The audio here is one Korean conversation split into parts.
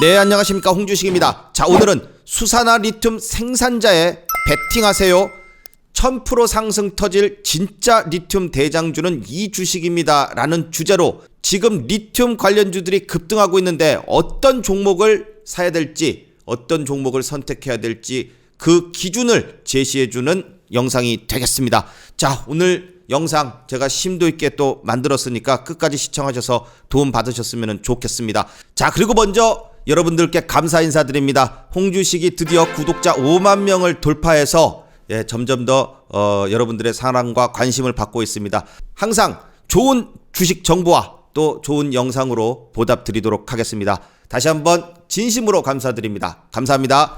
네 안녕하십니까. 홍주식입니다. 자 오늘은 수산화 리튬 생산자에 베팅하세요. 1000% 상승 터질 진짜 리튬 대장주는 이 주식입니다. 라는 주제로 지금 리튬 관련주들이 급등하고 있는데 어떤 종목을 사야 될지 어떤 종목을 선택해야 될지 그 기준을 제시해주는 영상이 되겠습니다. 자 오늘 영상 제가 심도 있게 또 만들었으니까 끝까지 시청하셔서 도움 받으셨으면 좋겠습니다. 자, 그리고 먼저 여러분들께 감사 인사드립니다. 홍주식이 드디어 구독자 5만 명을 돌파해서 예, 점점 더 어, 여러분들의 사랑과 관심을 받고 있습니다. 항상 좋은 주식 정보와 또 좋은 영상으로 보답 드리도록 하겠습니다. 다시 한번 진심으로 감사드립니다. 감사합니다.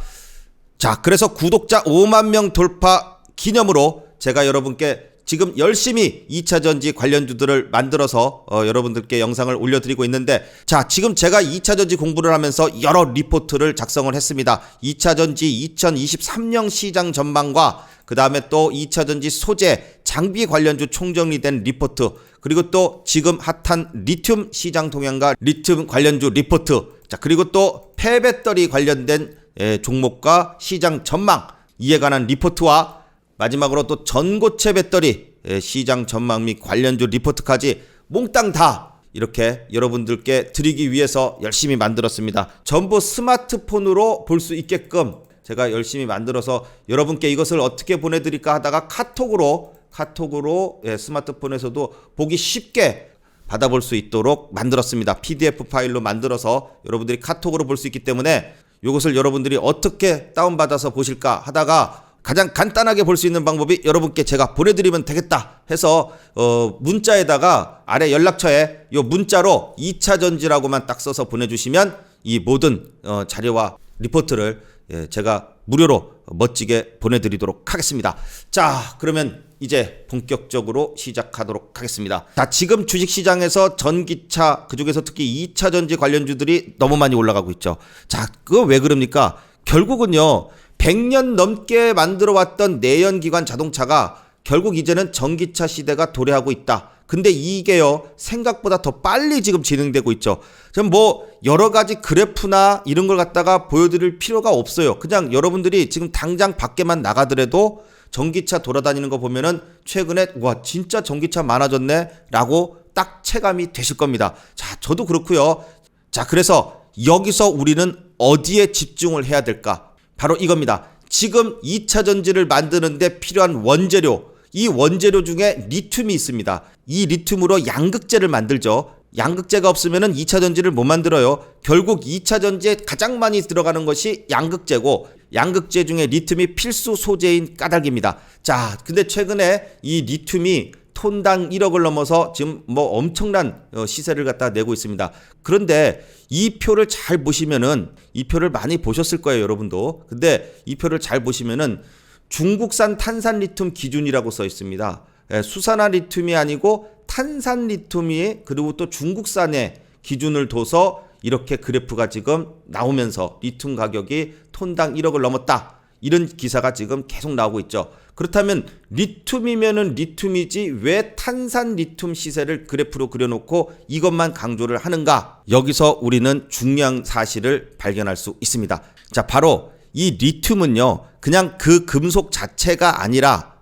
자, 그래서 구독자 5만 명 돌파 기념으로 제가 여러분께 지금 열심히 2차 전지 관련주들을 만들어서 어, 여러분들께 영상을 올려드리고 있는데 자 지금 제가 2차 전지 공부를 하면서 여러 리포트를 작성을 했습니다. 2차 전지 2023년 시장 전망과 그 다음에 또 2차 전지 소재 장비 관련주 총정리된 리포트 그리고 또 지금 핫한 리튬 시장 동향과 리튬 관련주 리포트 자 그리고 또 폐배터리 관련된 예, 종목과 시장 전망 이에 관한 리포트와 마지막으로 또 전고체 배터리 예, 시장 전망 및 관련주 리포트까지 몽땅 다 이렇게 여러분들께 드리기 위해서 열심히 만들었습니다. 전부 스마트폰으로 볼 수 있게끔 제가 열심히 만들어서 여러분께 이것을 어떻게 보내드릴까 하다가 카톡으로 카톡으로 예, 스마트폰에서도 보기 쉽게 받아볼 수 있도록 만들었습니다. PDF 파일로 만들어서 여러분들이 카톡으로 볼 수 있기 때문에 이것을 여러분들이 어떻게 다운받아서 보실까 하다가 가장 간단하게 볼 수 있는 방법이 여러분께 제가 보내드리면 되겠다 해서 어 문자에다가 아래 연락처에 요 문자로 2차 전지라고만 딱 써서 보내주시면 이 모든 어 자료와 리포트를 예 제가 무료로 멋지게 보내드리도록 하겠습니다. 자 그러면 이제 본격적으로 시작하도록 하겠습니다. 자 지금 주식시장에서 전기차 그중에서 특히 2차 전지 관련주들이 너무 많이 올라가고 있죠. 자 그거 왜 그럽니까? 결국은요. 100년 넘게 만들어 왔던 내연기관 자동차가 결국 이제는 전기차 시대가 도래하고 있다. 근데 이게요, 생각보다 더 빨리 지금 진행되고 있죠. 지금 뭐, 여러 가지 그래프나 이런 걸 갖다가 보여드릴 필요가 없어요. 그냥 여러분들이 지금 당장 밖에만 나가더라도 전기차 돌아다니는 거 보면은 최근에, 와, 진짜 전기차 많아졌네? 라고 딱 체감이 되실 겁니다. 자, 저도 그렇고요 자, 그래서 여기서 우리는 어디에 집중을 해야 될까? 바로 이겁니다. 지금 2차 전지를 만드는데 필요한 원재료, 이 원재료 중에 리튬이 있습니다. 이 리튬으로 양극재를 만들죠. 양극재가 없으면 2차 전지를 못 만들어요. 결국 2차 전지에 가장 많이 들어가는 것이 양극재고 양극재 중에 리튬이 필수 소재인 까닭입니다. 자, 근데 최근에 이 리튬이 톤당 1억을 넘어서 지금 뭐 엄청난 어, 시세를 갖다 내고 있습니다. 그런데 이 표를 잘 보시면은 이 표를 많이 보셨을 거예요, 여러분도. 근데 이 표를 잘 보시면은 중국산 탄산 리튬 기준이라고 써 있습니다. 예, 수산화 리튬이 아니고 탄산 리튬이 그리고 또 중국산의 기준을 둬서 이렇게 그래프가 지금 나오면서 리튬 가격이 톤당 1억을 넘었다. 이런 기사가 지금 계속 나오고 있죠. 그렇다면 리튬이면은 리튬이지 왜 탄산 리튬 시세를 그래프로 그려놓고 이것만 강조를 하는가? 여기서 우리는 중요한 사실을 발견할 수 있습니다. 자, 바로 이 리튬은요, 그냥 그 금속 자체가 아니라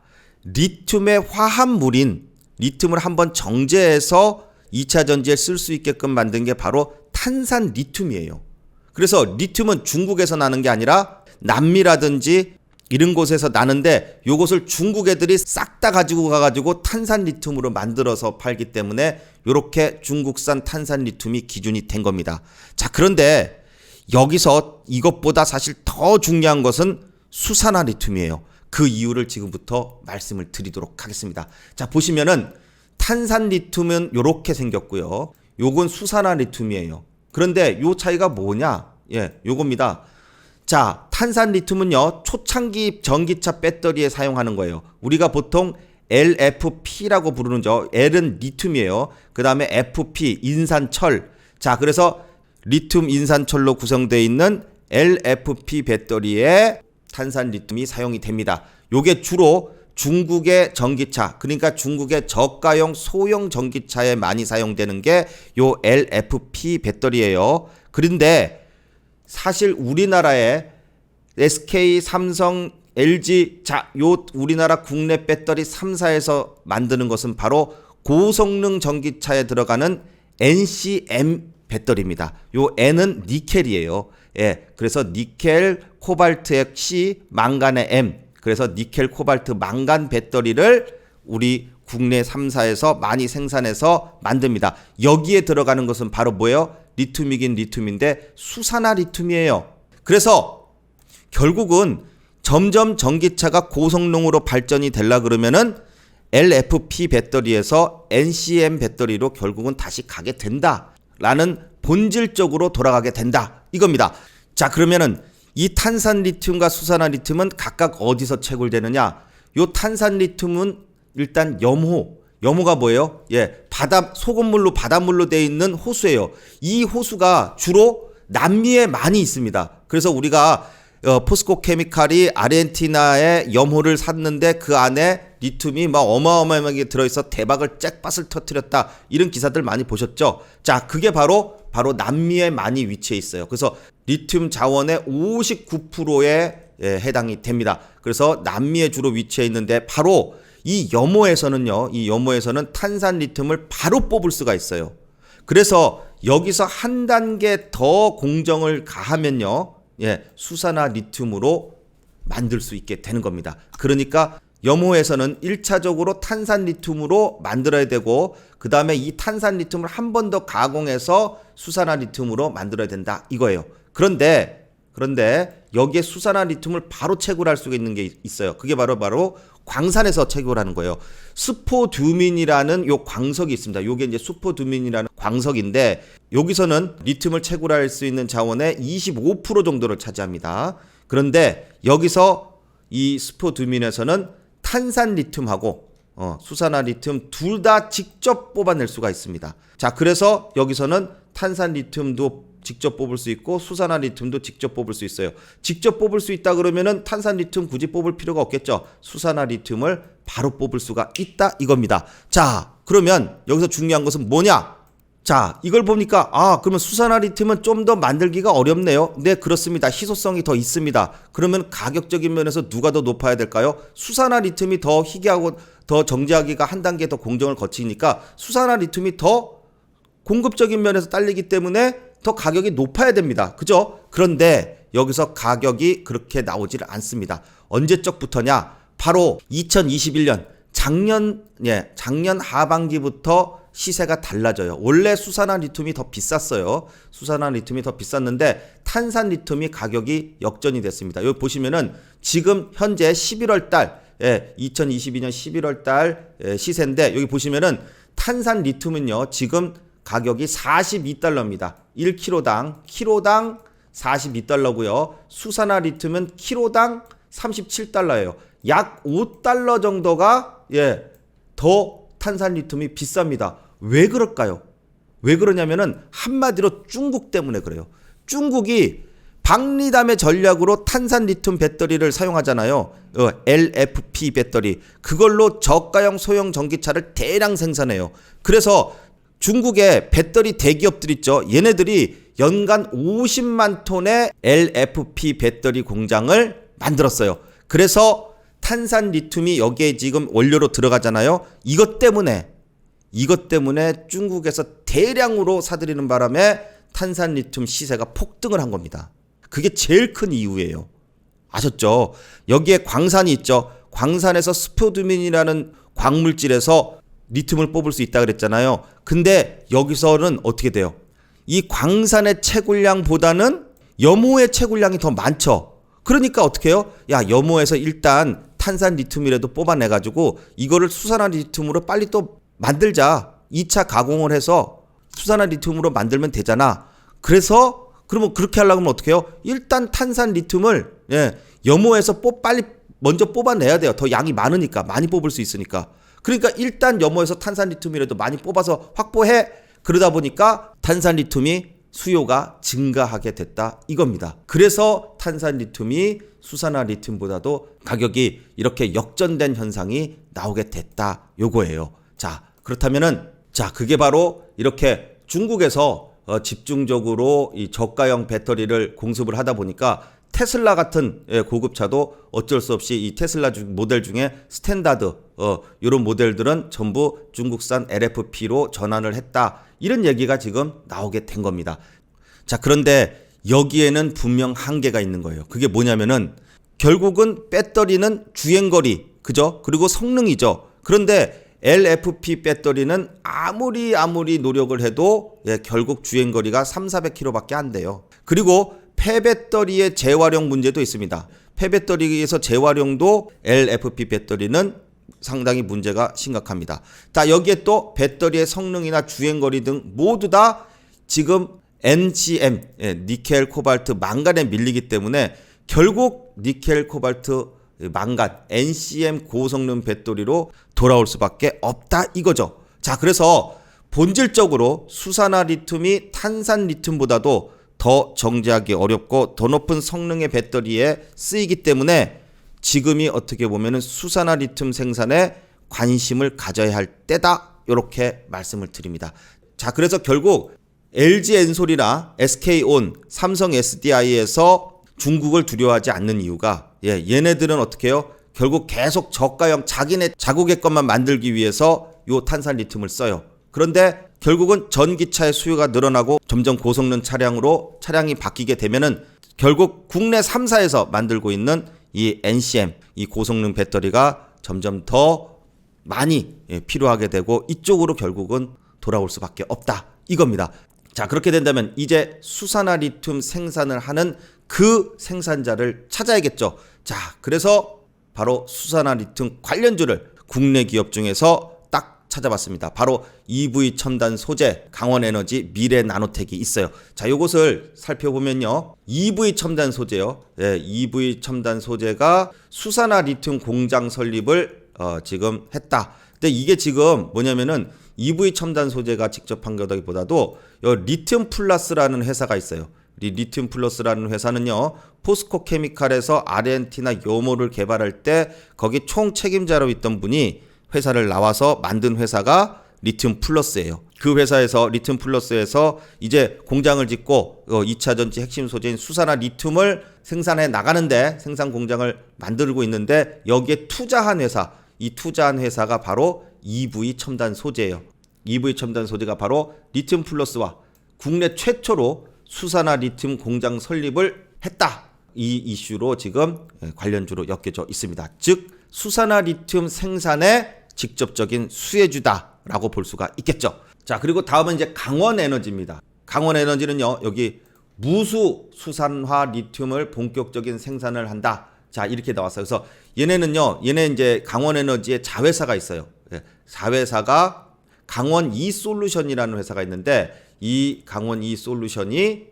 리튬의 화합물인 리튬을 한번 정제해서 2차 전지에 쓸 수 있게끔 만든 게 바로 탄산 리튬이에요. 그래서 리튬은 중국에서 나는 게 아니라 남미라든지 이런 곳에서 나는데 요것을 중국 애들이 싹 다 가지고 가가지고 탄산 리튬으로 만들어서 팔기 때문에 요렇게 중국산 탄산 리튬이 기준이 된 겁니다. 자, 그런데 여기서 이것보다 사실 더 중요한 것은 수산화 리튬이에요. 그 이유를 지금부터 말씀을 드리도록 하겠습니다. 자, 보시면은 탄산 리튬은 요렇게 생겼고요. 요건 수산화 리튬이에요. 그런데 요 차이가 뭐냐? 예, 요겁니다. 자, 탄산 리튬은요, 초창기 전기차 배터리에 사용하는 거예요. 우리가 보통 LFP라고 부르는 저 L은 리튬이에요. 그 다음에 FP, 인산철. 자, 그래서 리튬 인산철로 구성되어 있는 LFP 배터리에 탄산 리튬이 사용이 됩니다. 요게 주로 중국의 전기차, 그러니까 중국의 저가형 소형 전기차에 많이 사용되는 게 요 LFP 배터리예요. 그런데 사실 우리나라에 SK, 삼성, LG 자, 요 우리나라 국내 배터리 3사에서 만드는 것은 바로 고성능 전기차에 들어가는 NCM 배터리입니다. 요 N은 니켈이에요. 예. 그래서 니켈, 코발트의 C, 망간의 M. 그래서 니켈, 코발트, 망간 배터리를 우리 국내 3사에서 많이 생산해서 만듭니다. 여기에 들어가는 것은 바로 뭐예요? 리튬이긴 리튬인데 수산화 리튬이에요. 그래서 결국은 점점 전기차가 고성능으로 발전이 되려 그러면은 LFP 배터리에서 NCM 배터리로 결국은 다시 가게 된다라는 본질적으로 돌아가게 된다 이겁니다. 자 그러면은 이 탄산 리튬과 수산화 리튬은 각각 어디서 채굴되느냐? 요 탄산 리튬은 일단 염호 염호가 뭐예요? 예, 바다 소금물로 바닷물로 되어 있는 호수예요. 이 호수가 주로 남미에 많이 있습니다. 그래서 우리가 어, 포스코 케미칼이 아르헨티나에 염호를 샀는데 그 안에 리튬이 막 어마어마하게 들어있어 대박을 잭밭을 터뜨렸다 이런 기사들 많이 보셨죠? 자, 그게 바로 바로 남미에 많이 위치해 있어요. 그래서 리튬 자원의 59%에 예, 해당이 됩니다. 그래서 남미에 주로 위치해 있는데 바로 이 염호에서는요, 이 염호에서는 탄산 리튬을 바로 뽑을 수가 있어요. 그래서 여기서 한 단계 더 공정을 가하면요, 예, 수산화 리튬으로 만들 수 있게 되는 겁니다. 그러니까 염호에서는 1차적으로 탄산 리튬으로 만들어야 되고 그 다음에 이 탄산 리튬을 한 번 더 가공해서 수산화 리튬으로 만들어야 된다 이거예요. 그런데 그런데 여기에 수산화 리튬을 바로 채굴할 수가 있는 게 있어요. 그게 바로 바로 광산에서 채굴하는 거예요. 스포듀민이라는 요 광석이 있습니다. 요게 이제 스포듀민이라는 광석인데 여기서는 리튬을 채굴할 수 있는 자원의 25% 정도를 차지합니다. 그런데 여기서 이 스포듀민에서는 탄산 리튬하고 어, 수산화 리튬 둘 다 직접 뽑아낼 수가 있습니다. 자, 그래서 여기서는 탄산 리튬도 직접 뽑을 수 있고 수산화 리튬도 직접 뽑을 수 있어요. 직접 뽑을 수 있다 그러면은 탄산 리튬 굳이 뽑을 필요가 없겠죠. 수산화 리튬을 바로 뽑을 수가 있다 이겁니다. 자, 그러면 여기서 중요한 것은 뭐냐? 자, 이걸 보니까 아, 그러면 수산화 리튬은 좀 더 만들기가 어렵네요. 네, 그렇습니다. 희소성이 더 있습니다. 그러면 가격적인 면에서 누가 더 높아야 될까요? 수산화 리튬이 더 희귀하고 더 정제하기가 한 단계 더 공정을 거치니까 수산화 리튬이 더 공급적인 면에서 딸리기 때문에 더 가격이 높아야 됩니다. 그죠? 그런데 여기서 가격이 그렇게 나오지를 않습니다. 언제적부터냐? 바로 2021년 작년 예, 작년 하반기부터 시세가 달라져요. 원래 수산화 리튬이 더 비쌌어요. 수산화 리튬이 더 비쌌는데 탄산 리튬이 가격이 역전이 됐습니다. 여기 보시면은 지금 현재 11월 달 예, 2022년 11월 달 예, 시세인데 여기 보시면은 탄산 리튬은요. 지금 가격이 42달러입니다. 1kg당 키로당 42달러고요. 수산화 리튬은 키로당 37달러예요. 약 5달러 정도가 예, 더 탄산 리튬이 비쌉니다. 왜 그럴까요? 왜 그러냐면은 한마디로 중국 때문에 그래요. 중국이 박리담의 전략으로 탄산 리튬 배터리를 사용하잖아요. 어, LFP 배터리. 그걸로 저가형 소형 전기차를 대량 생산해요. 그래서 중국의 배터리 대기업들 있죠. 얘네들이 연간 50만 톤의 LFP 배터리 공장을 만들었어요. 그래서 탄산 리튬이 여기에 지금 원료로 들어가잖아요. 이것 때문에 이것 때문에 중국에서 대량으로 사들이는 바람에 탄산 리튬 시세가 폭등을 한 겁니다. 그게 제일 큰 이유예요. 아셨죠? 여기에 광산이 있죠. 광산에서 스포드민이라는 광물질에서 리튬을 뽑을 수 있다 그랬잖아요. 근데 여기서는 어떻게 돼요? 이 광산의 채굴량보다는 염호의 채굴량이 더 많죠. 그러니까 어떻게 해요? 야, 염호에서 일단 탄산 리튬이라도 뽑아내 가지고 이거를 수산화 리튬으로 빨리 또 만들자. 2차 가공을 해서 수산화 리튬으로 만들면 되잖아. 그래서 그러면 그렇게 하려면 어떻게 해요? 일단 탄산 리튬을 예, 염호에서 뽑 빨리 먼저 뽑아내야 돼요. 더 양이 많으니까 많이 뽑을 수 있으니까. 그러니까 일단 염호에서 탄산 리튬이라도 많이 뽑아서 확보해. 그러다 보니까 탄산 리튬이 수요가 증가하게 됐다 이겁니다. 그래서 탄산 리튬이 수산화 리튬보다도 가격이 이렇게 역전된 현상이 나오게 됐다 요거예요. 자, 그렇다면은 자, 그게 바로 이렇게 중국에서 어, 집중적으로 이 저가형 배터리를 공습을 하다 보니까 테슬라 같은 예, 고급차도 어쩔 수 없이 이 테슬라 중- 모델 중에 스탠다드 어 이런 모델들은 전부 중국산 LFP로 전환을 했다. 이런 얘기가 지금 나오게 된 겁니다. 자, 그런데 여기에는 분명 한계가 있는 거예요. 그게 뭐냐면은 결국은 배터리는 주행거리, 그죠? 그리고 성능이죠. 그런데 LFP 배터리는 아무리 아무리 노력을 해도 예, 결국 주행거리가 3, 400km밖에 안 돼요. 그리고 폐배터리의 재활용 문제도 있습니다. 폐배터리에서 재활용도 LFP 배터리는 상당히 문제가 심각합니다. 자, 여기에 또 배터리의 성능이나 주행거리 등 모두 다 지금 NCM, 예, 니켈, 코발트, 망간에 밀리기 때문에 결국 니켈, 코발트, 망간, NCM 고성능 배터리로 돌아올 수밖에 없다 이거죠. 자, 그래서 본질적으로 수산화 리튬이 탄산 리튬보다도 더 정제하기 어렵고 더 높은 성능의 배터리에 쓰이기 때문에 지금이 어떻게 보면은 수산화 리튬 생산에 관심을 가져야 할 때다. 이렇게 말씀을 드립니다. 자, 그래서 결국 LG 엔솔이나 SK온, 삼성 SDI에서 중국을 두려워하지 않는 이유가 예, 얘네들은 어떻게 해요? 결국 계속 저가형 자기네 자국의 것만 만들기 위해서 요 탄산 리튬을 써요. 그런데 결국은 전기차의 수요가 늘어나고 점점 고성능 차량으로 차량이 바뀌게 되면은 결국 국내 3사에서 만들고 있는 이 NCM 이 고성능 배터리가 점점 더 많이 예, 필요하게 되고 이쪽으로 결국은 돌아올 수밖에 없다 이겁니다. 자 그렇게 된다면 이제 수산화 리튬 생산을 하는 그 생산자를 찾아야겠죠. 자 그래서 바로 수산화 리튬 관련주를 국내 기업 중에서 딱 찾아봤습니다. 바로 EV 첨단 소재 강원에너지 미래 나노텍이 있어요. 자, 요것을 살펴보면요. EV 첨단 소재요. 예, EV 첨단 소재가 수산화 리튬 공장 설립을 어, 지금 했다. 근데 이게 지금 뭐냐면은 EV 첨단 소재가 직접 한 거다기보다도 요 리튬 플러스라는 회사가 있어요. 이 리튬 플러스라는 회사는요 포스코 케미칼에서 아르헨티나 요모를 개발할 때 거기 총 책임자로 있던 분이 회사를 나와서 만든 회사가 리튬 플러스예요. 그 회사에서 리튬 플러스에서 이제 공장을 짓고 어, 2차 전지 핵심 소재인 수산화 리튬을 생산해 나가는데 생산 공장을 만들고 있는데 여기에 투자한 회사, 이 투자한 회사가 바로 EV 첨단 소재예요. EV 첨단 소재가 바로 리튬 플러스와 국내 최초로 수산화 리튬 공장 설립을 했다. 이 이슈로 지금 예, 관련주로 엮여져 있습니다. 즉 수산화 리튬 생산의 직접적인 수혜주다라고 볼 수가 있겠죠. 자 그리고 다음은 이제 강원 에너지입니다. 강원 에너지는요 여기 무수 수산화 리튬을 본격적인 생산을 한다. 자 이렇게 나왔어요. 그래서 얘네는요 얘네 이제 강원 에너지의 자회사가 있어요. 예, 자회사가 강원 이 솔루션이라는 회사가 있는데 이 강원 이 솔루션이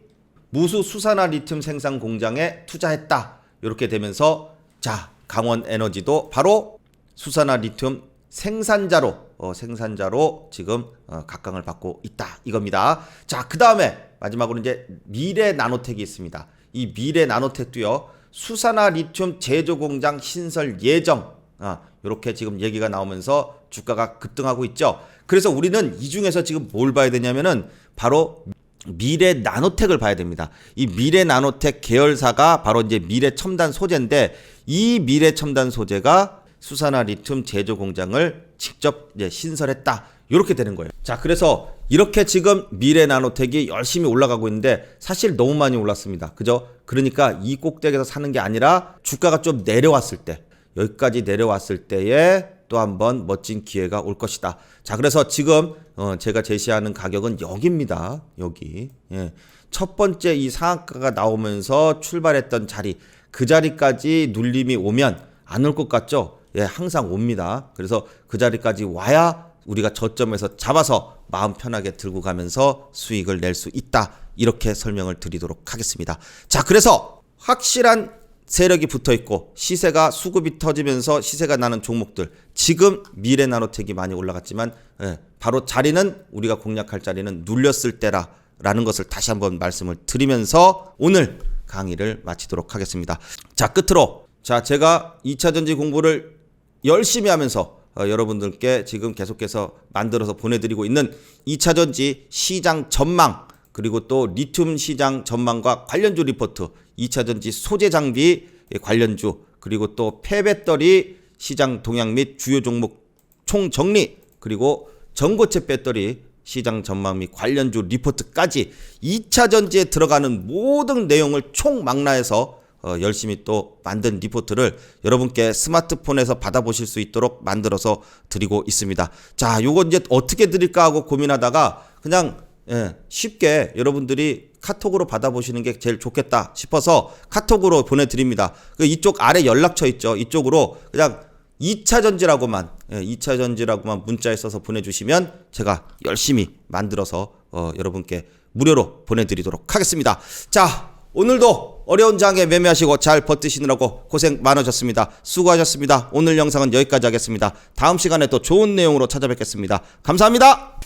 무수 수산화 리튬 생산 공장에 투자했다. 이렇게 되면서 자 강원 에너지도 바로 수산화 리튬 생산자로 어, 생산자로 지금 어, 각광을 받고 있다 이겁니다. 자 그 다음에 마지막으로 이제 미래 나노텍이 있습니다. 이 미래 나노텍도요 수산화 리튬 제조 공장 신설 예정 아, 이렇게 지금 얘기가 나오면서 주가가 급등하고 있죠. 그래서 우리는 이 중에서 지금 뭘 봐야 되냐면은 바로 미래 나노텍을 봐야 됩니다. 이 미래 나노텍 계열사가 바로 이제 미래 첨단 소재인데 이 미래 첨단 소재가 수산화 리튬 제조 공장을 직접 신설했다. 이렇게 되는 거예요. 자, 그래서 이렇게 지금 미래 나노텍이 열심히 올라가고 있는데 사실 너무 많이 올랐습니다. 그죠? 그러니까 이 꼭대기에서 사는 게 아니라 주가가 좀 내려왔을 때 여기까지 내려왔을 때에 또 한 번 멋진 기회가 올 것이다. 자, 그래서 지금 어, 제가 제시하는 가격은 여기입니다. 여기. 예. 첫 번째 이 상한가가 나오면서 출발했던 자리, 그 자리까지 눌림이 오면 안 올 것 같죠? 예, 항상 옵니다. 그래서 그 자리까지 와야 우리가 저점에서 잡아서 마음 편하게 들고 가면서 수익을 낼 수 있다. 이렇게 설명을 드리도록 하겠습니다. 자, 그래서 확실한 세력이 붙어 있고 시세가 수급이 터지면서 시세가 나는 종목들 지금 미래 나노텍이 많이 올라갔지만 예, 바로 자리는 우리가 공략할 자리는 눌렸을 때라라는 것을 다시 한번 말씀을 드리면서 오늘 강의를 마치도록 하겠습니다. 자 끝으로 자 제가 2차 전지 공부를 열심히 하면서 어, 여러분들께 지금 계속해서 만들어서 보내드리고 있는 2차 전지 시장 전망 그리고 또 리튬 시장 전망과 관련주 리포트, 2차 전지 소재 장비 관련주, 그리고 또 폐배터리 시장 동향 및 주요 종목 총 정리, 그리고 전고체 배터리 시장 전망 및 관련주 리포트까지 2차 전지에 들어가는 모든 내용을 총 망라해서 어, 열심히 또 만든 리포트를 여러분께 스마트폰에서 받아보실 수 있도록 만들어서 드리고 있습니다. 자, 요거 이제 어떻게 드릴까 하고 고민하다가 그냥 예, 쉽게 여러분들이 카톡으로 받아보시는 게 제일 좋겠다 싶어서 카톡으로 보내드립니다. 그 이쪽 아래 연락처 있죠. 이쪽으로 그냥 2차 전지라고만 예, 2차 전지라고만 문자에 써서 보내주시면 제가 열심히 만들어서 어, 여러분께 무료로 보내드리도록 하겠습니다. 자 오늘도 어려운 장에 매매하시고 잘 버티시느라고 고생 많으셨습니다. 수고하셨습니다. 오늘 영상은 여기까지 하겠습니다. 다음 시간에 또 좋은 내용으로 찾아뵙겠습니다. 감사합니다.